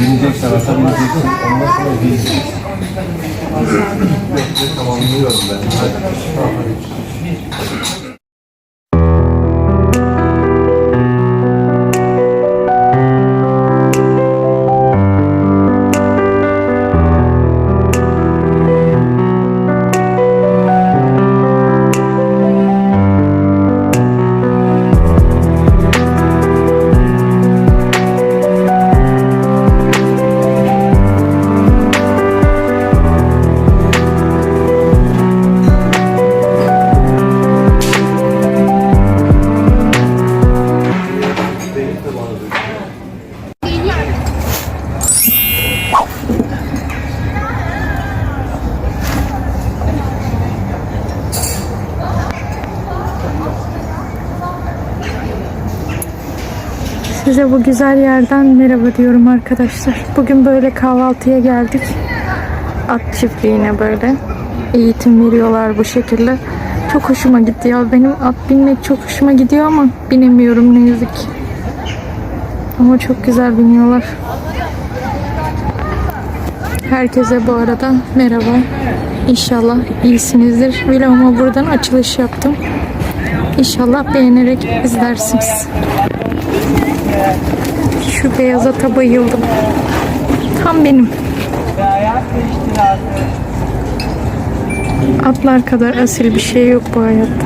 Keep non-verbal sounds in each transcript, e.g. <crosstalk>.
Binecek tarafa binecek. Ondan sonra binecek. Tamamlıyorum ben. Size bu güzel yerden merhaba diyorum arkadaşlar. Bugün böyle kahvaltıya geldik. At çiftliğine böyle. Eğitim veriyorlar bu şekilde. Çok hoşuma gitti ya. Benim at binmek çok hoşuma gidiyor ama binemiyorum ne yazık. Ama çok güzel biniyorlar. Herkese bu arada merhaba. İnşallah iyisinizdir. Vloguma buradan açılış yaptım. İnşallah beğenerek izlersiniz. Şu beyaz ata bayıldım. Tam benim. Atlar kadar asil bir şey yok bu hayatta.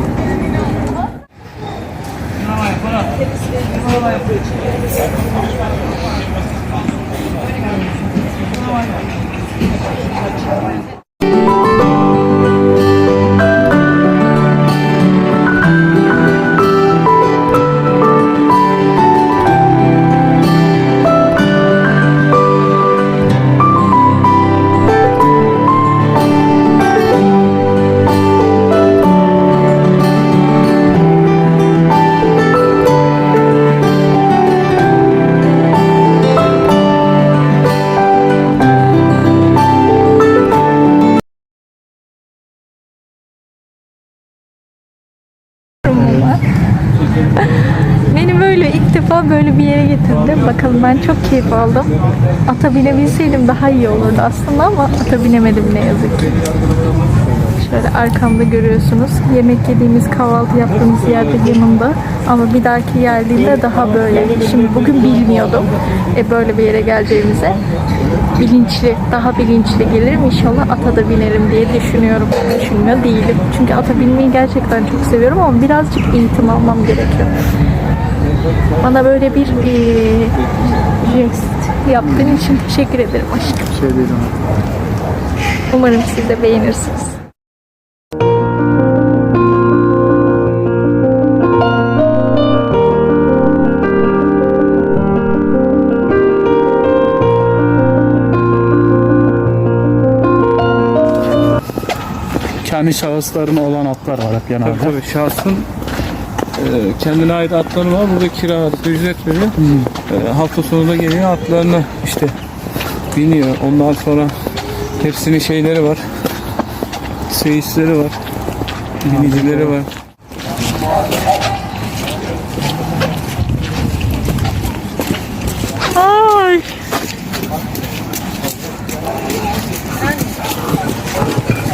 <laughs> Beni böyle ilk defa böyle bir yere getirdi. Bakalım ben çok keyif aldım. Ata binebilseydim daha iyi olurdu aslında ama ata binemedim ne yazık ki. Şöyle arkamda görüyorsunuz. Yemek yediğimiz, kahvaltı yaptığımız yerde yanımda. Ama bir dahaki geldiğimde daha böyle. Şimdi bugün bilmiyordum e, böyle bir yere geleceğimize. Bilinçli, daha bilinçli gelirim. İnşallah ata da binerim diye düşünüyorum. Düşünmüyor değilim. Çünkü ata binmeyi gerçekten çok seviyorum ama birazcık eğitim almam gerekiyor. Bana böyle bir eee jest yaptığın için teşekkür ederim aşkım. Şey değil Umarım siz de beğenirsiniz. Kendi şahıslarına olan atlar var hep genelde. Tabii tabii şahsın e, kendine ait atları var. Burada kiralık ücret veriyor. E, hafta sonu da geliyor atlarını işte biniyor. Ondan sonra hepsinin şeyleri var. Seyisleri var. Binicileri var. Ay.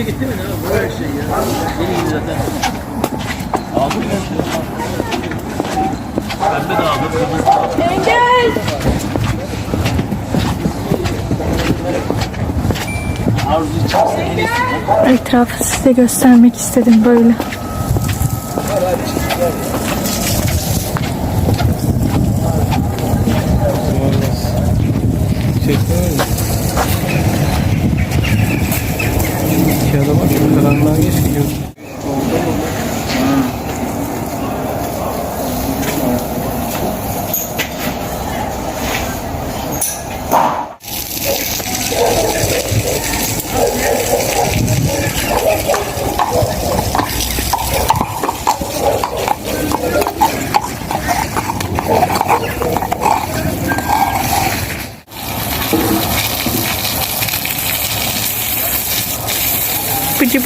işe gitti mi ne? Böyle şey ya. Yeni yeni zaten. Aldım ben şunu. Pembe de aldım. Engel! Etrafı size göstermek istedim böyle. Çektin? lang lang you.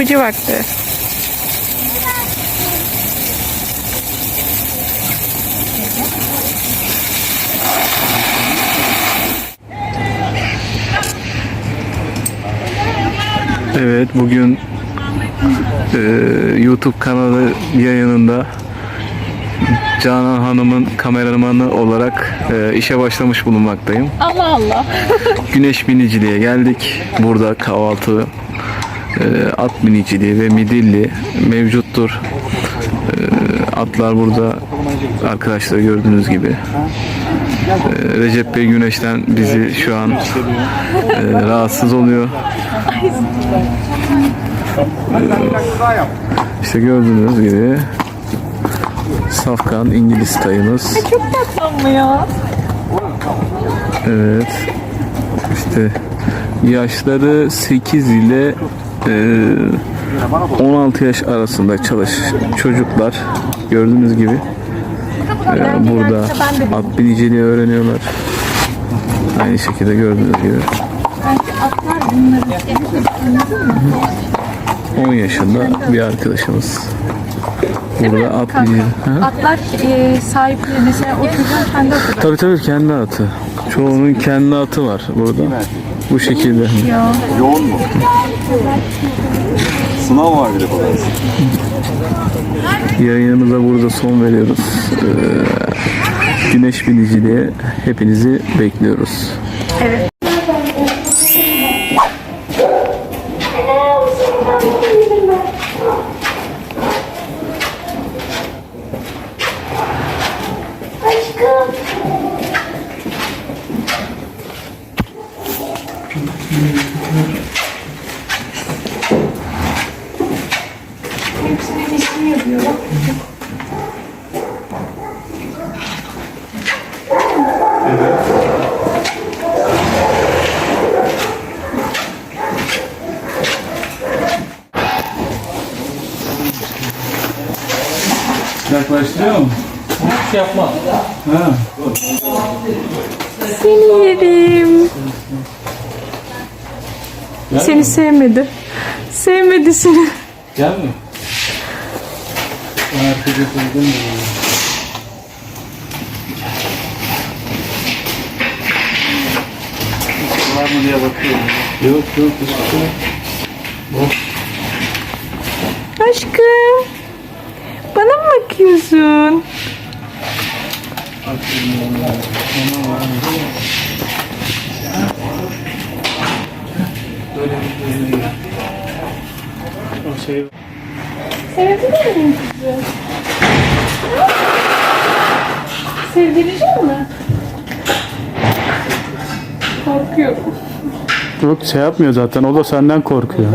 Bıcı vakti. Evet bugün e, YouTube kanalı yayınında Canan Hanım'ın kameramanı olarak e, işe başlamış bulunmaktayım. Allah Allah. <laughs> Güneş biniciliğe geldik. Burada kahvaltı, at biniciliği ve midilli mevcuttur. E, atlar burada arkadaşlar gördüğünüz gibi. E, Recep Bey Güneş'ten bizi şu an e, rahatsız oluyor. İşte gördüğünüz gibi Safkan İngiliz tayımız. Çok tatlı ya. Evet. İşte yaşları 8 ile 16 yaş arasında çalış çocuklar gördüğünüz gibi e, burada at biniciliği öğreniyorlar. Aynı şekilde gördüğünüz gibi. 10 yaşında bir arkadaşımız. Burada at biniciliği. Atlar e, sahipleri mesela o çocuğun kendi atı. Tabii tabii kendi atı. Çoğunun kendi atı var burada. Bu şekilde. Yoğun mu? Sınav var bir de falan. Yayınımıza burada son veriyoruz. Ee, güneş biniciliğe hepinizi bekliyoruz. Hepsinin Seni sevmedi. Sevmedi seni. Gel mi? Herkese söyledim mi? Var mı diye bakıyorum. Yok yok hiçbir şey yok. Aşkım. Bana mı bakıyorsun? O şey Sevebilir miyim kızı? Sevdirecek mi? Korkuyorum. Yok şey yapmıyor zaten o da senden korkuyor.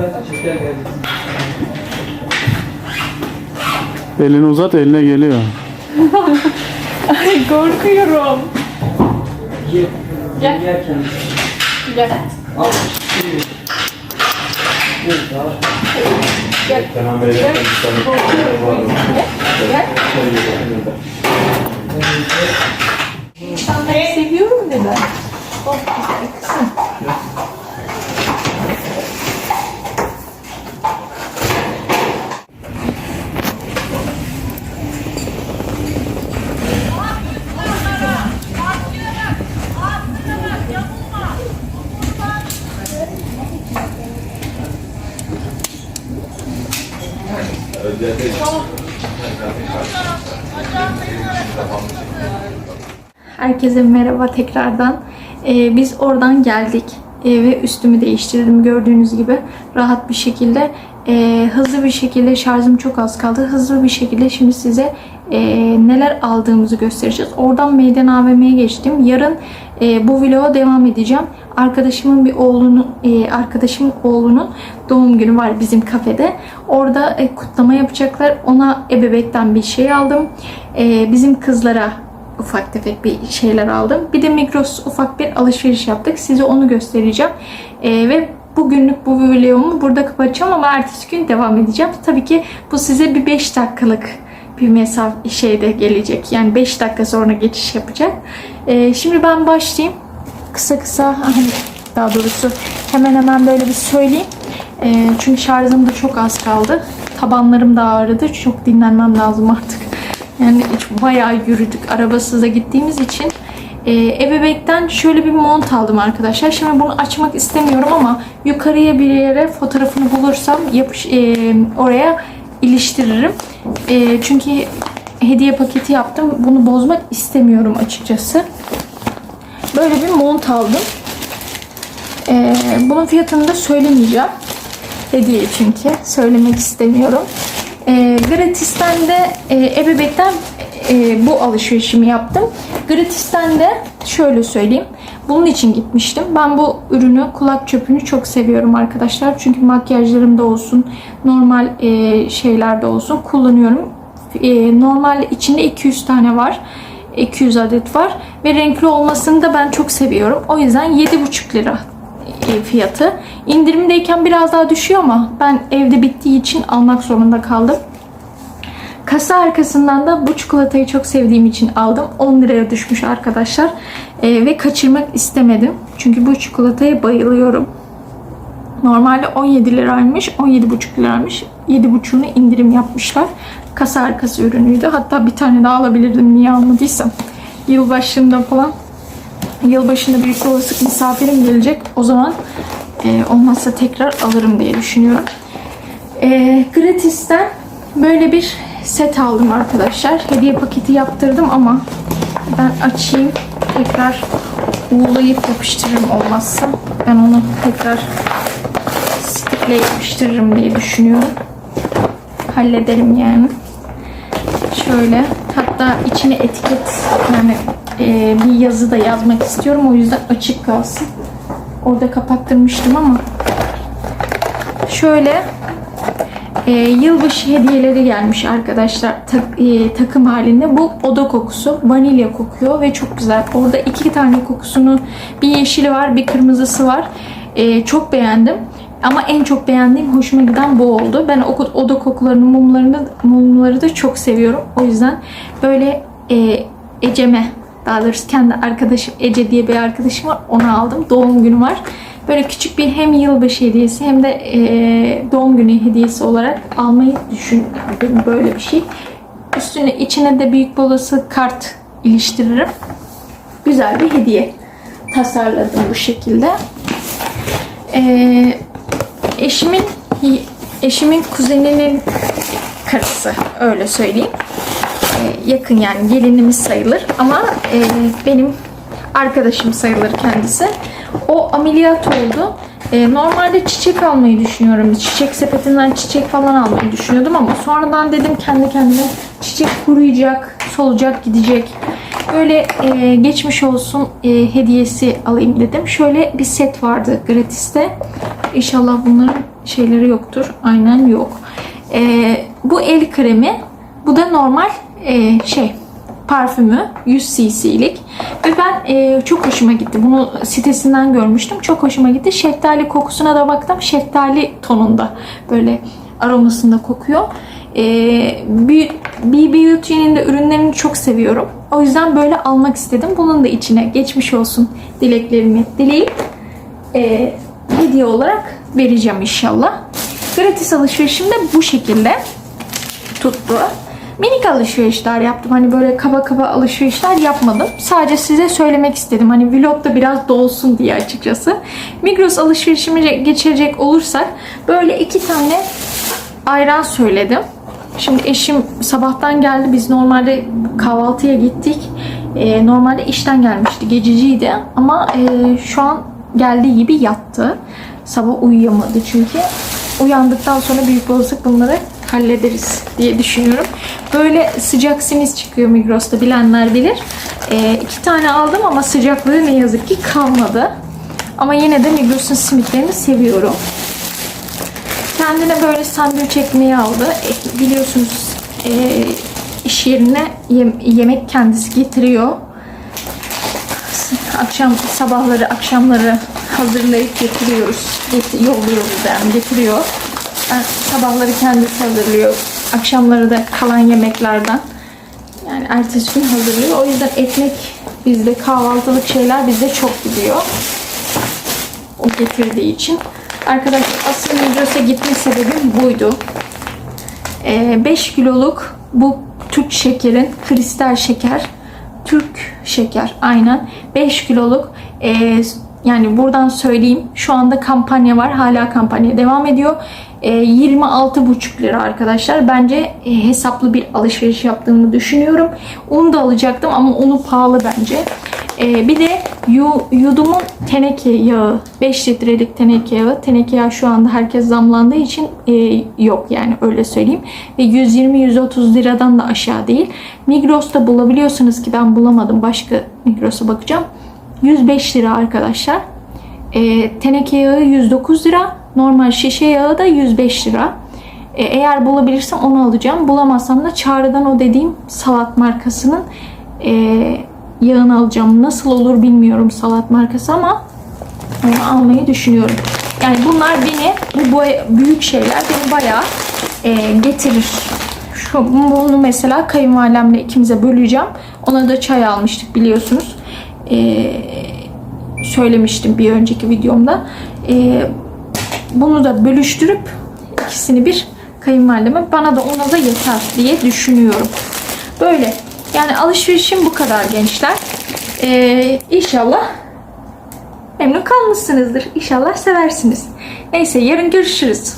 Elini uzat eline geliyor. <laughs> Ay korkuyorum. Gel. Gel. İnsanları seviyorum dedi. Çok güzel kızım. Herkese merhaba tekrardan. Ee, biz oradan geldik Ee, ve üstümü değiştirdim gördüğünüz gibi rahat bir şekilde Ee, hızlı bir şekilde şarjım çok az kaldı hızlı bir şekilde şimdi size e, neler aldığımızı göstereceğiz. Oradan Meydan AVM'ye geçtim. Yarın e, bu vloga devam edeceğim. Arkadaşımın bir oğlunun e, arkadaşımın oğlunun doğum günü var bizim kafede. Orada e, kutlama yapacaklar. Ona ebebekten bir şey aldım. E, bizim kızlara ufak tefek bir şeyler aldım. Bir de Migros ufak bir alışveriş yaptık. Size onu göstereceğim. E, ve bugünlük bu videomu burada kapatacağım ama ertesi gün devam edeceğim. Tabii ki bu size bir 5 dakikalık bir mesafe şeyde gelecek. Yani 5 dakika sonra geçiş yapacak. E, şimdi ben başlayayım. Kısa kısa <laughs> hani daha doğrusu hemen hemen böyle bir söyleyeyim. E, çünkü şarjım da çok az kaldı. Tabanlarım da ağrıdı. Çok dinlenmem lazım artık. Yani hiç bayağı yürüdük. Arabasız da gittiğimiz için. Ee, ebebekten şöyle bir mont aldım arkadaşlar. Şimdi bunu açmak istemiyorum ama yukarıya bir yere fotoğrafını bulursam yapış, e, oraya iliştiririm. E, çünkü hediye paketi yaptım. Bunu bozmak istemiyorum açıkçası. Böyle bir mont aldım. E, bunun fiyatını da söylemeyeceğim. Hediye çünkü. Söylemek istemiyorum. E, Gratis'ten de e, ebebekten e, bu alışverişimi yaptım. Gratis'ten de şöyle söyleyeyim. Bunun için gitmiştim. Ben bu ürünü, kulak çöpünü çok seviyorum arkadaşlar. Çünkü makyajlarımda olsun, normal e, şeylerde olsun kullanıyorum. E, normal içinde 200 tane var. 200 adet var. Ve renkli olmasını da ben çok seviyorum. O yüzden 7,5 lira e, fiyatı. İndirimdeyken biraz daha düşüyor ama ben evde bittiği için almak zorunda kaldım. Kasa arkasından da bu çikolatayı çok sevdiğim için aldım. 10 liraya düşmüş arkadaşlar. Ee, ve kaçırmak istemedim. Çünkü bu çikolataya bayılıyorum. Normalde 17 liraymış. 17,5 liraymış. 7,5'unu indirim yapmışlar. Kasa arkası ürünüydü. Hatta bir tane daha alabilirdim niye almadıysam. Yılbaşında falan. Yılbaşında büyük olasılık misafirim gelecek. O zaman e, olmazsa tekrar alırım diye düşünüyorum. E, Gratis'ten böyle bir set aldım arkadaşlar. Hediye paketi yaptırdım ama ben açayım. Tekrar uğulayıp yapıştırırım olmazsa. Ben onu tekrar stikle yapıştırırım diye düşünüyorum. Hallederim yani. Şöyle. Hatta içine etiket yani e, bir yazı da yazmak istiyorum. O yüzden açık kalsın. Orada kapattırmıştım ama şöyle e, yılbaşı hediyeleri gelmiş arkadaşlar Tak- e, takım halinde. Bu oda kokusu. Vanilya kokuyor ve çok güzel. Orada iki tane kokusunu bir yeşili var bir kırmızısı var. E, çok beğendim. Ama en çok beğendiğim, hoşuma giden bu oldu. Ben o oda kokularını, mumlarını, mumları da çok seviyorum. O yüzden böyle e, Ecem'e, daha doğrusu kendi arkadaşım Ece diye bir arkadaşım var. Onu aldım. Doğum günü var. Böyle küçük bir hem yılbaşı hediyesi hem de e, doğum günü hediyesi olarak almayı düşündüm. Böyle bir şey. Üstüne içine de büyük bolası kart iliştiririm. Güzel bir hediye tasarladım bu şekilde. Ee, eşimin eşimin kuzeninin karısı öyle söyleyeyim. Ee, yakın yani gelinimiz sayılır ama e, benim arkadaşım sayılır kendisi. O ameliyat oldu. Ee, normalde çiçek almayı düşünüyorum. Çiçek sepetinden çiçek falan almayı düşünüyordum ama sonradan dedim kendi kendime çiçek kuruyacak, solacak, gidecek. Böyle e, geçmiş olsun e, hediyesi alayım dedim. Şöyle bir set vardı gratis'te. İnşallah bunların şeyleri yoktur. Aynen yok. E, bu el kremi. Bu da normal e, şey parfümü 100 cc'lik ve ben e, çok hoşuma gitti. Bunu sitesinden görmüştüm. Çok hoşuma gitti. Şeftali kokusuna da baktım. Şeftali tonunda böyle aromasında kokuyor. E, B Beauty'nin de ürünlerini çok seviyorum. O yüzden böyle almak istedim. Bunun da içine geçmiş olsun dileklerimi dileyip e, hediye olarak vereceğim inşallah. Gratis alışverişim de bu şekilde tuttu. Minik alışverişler yaptım. Hani böyle kaba kaba alışverişler yapmadım. Sadece size söylemek istedim. Hani vlogda biraz dolsun diye açıkçası. Migros alışverişimi geçirecek olursak böyle iki tane ayran söyledim. Şimdi eşim sabahtan geldi. Biz normalde kahvaltıya gittik. Ee, normalde işten gelmişti. Gececiydi. Ama e, şu an geldiği gibi yattı. Sabah uyuyamadı çünkü. Uyandıktan sonra büyük olasılık bunları hallederiz diye düşünüyorum. Böyle sıcak simit çıkıyor Migros'ta bilenler bilir. Ee, iki tane aldım ama sıcaklığı ne yazık ki kalmadı. Ama yine de Migros'un simitlerini seviyorum. Kendine böyle sandviç ekmeği aldı. E, biliyorsunuz e, iş yerine yem- yemek kendisi getiriyor. Akşam sabahları, akşamları hazırlayıp getiriyoruz. Get- yolluyoruz yani getiriyor. Ben sabahları kendisi hazırlıyor. Akşamları da kalan yemeklerden. Yani ertesi gün hazırlıyor. O yüzden ekmek bizde kahvaltılık şeyler bizde çok gidiyor. O getirdiği için. Arkadaşlar asıl Migros'a gitme sebebim buydu. 5 kiloluk bu Türk şekerin kristal şeker Türk şeker aynen 5 kiloluk e, yani buradan söyleyeyim şu anda kampanya var hala kampanya devam ediyor e, 26,5 lira arkadaşlar. Bence e, hesaplı bir alışveriş yaptığımı düşünüyorum. Un da alacaktım ama unu pahalı bence. E, bir de yu, yudumun teneke yağı 5 litrelik teneke yağı. Teneke yağı şu anda herkes zamlandığı için e, yok yani öyle söyleyeyim. Ve 120-130 liradan da aşağı değil. Migros'ta bulabiliyorsunuz ki ben bulamadım. Başka Migros'a bakacağım. 105 lira arkadaşlar. E, teneke yağı 109 lira normal şişe yağı da 105 lira e, eğer bulabilirsem onu alacağım bulamazsam da Çağrı'dan o dediğim salat markasının e, yağını alacağım nasıl olur bilmiyorum salat markası ama onu almayı düşünüyorum. Yani bunlar beni bu büyük şeyler beni bayağı e, getirir. Şu, bunu mesela kayınvalidemle ikimize böleceğim. Ona da çay almıştık biliyorsunuz. E, söylemiştim bir önceki videomda. E, bunu da bölüştürüp ikisini bir kayınvalideme bana da ona da yeter diye düşünüyorum. Böyle. Yani alışverişim bu kadar gençler. E, inşallah memnun kalmışsınızdır. İnşallah seversiniz. Neyse yarın görüşürüz.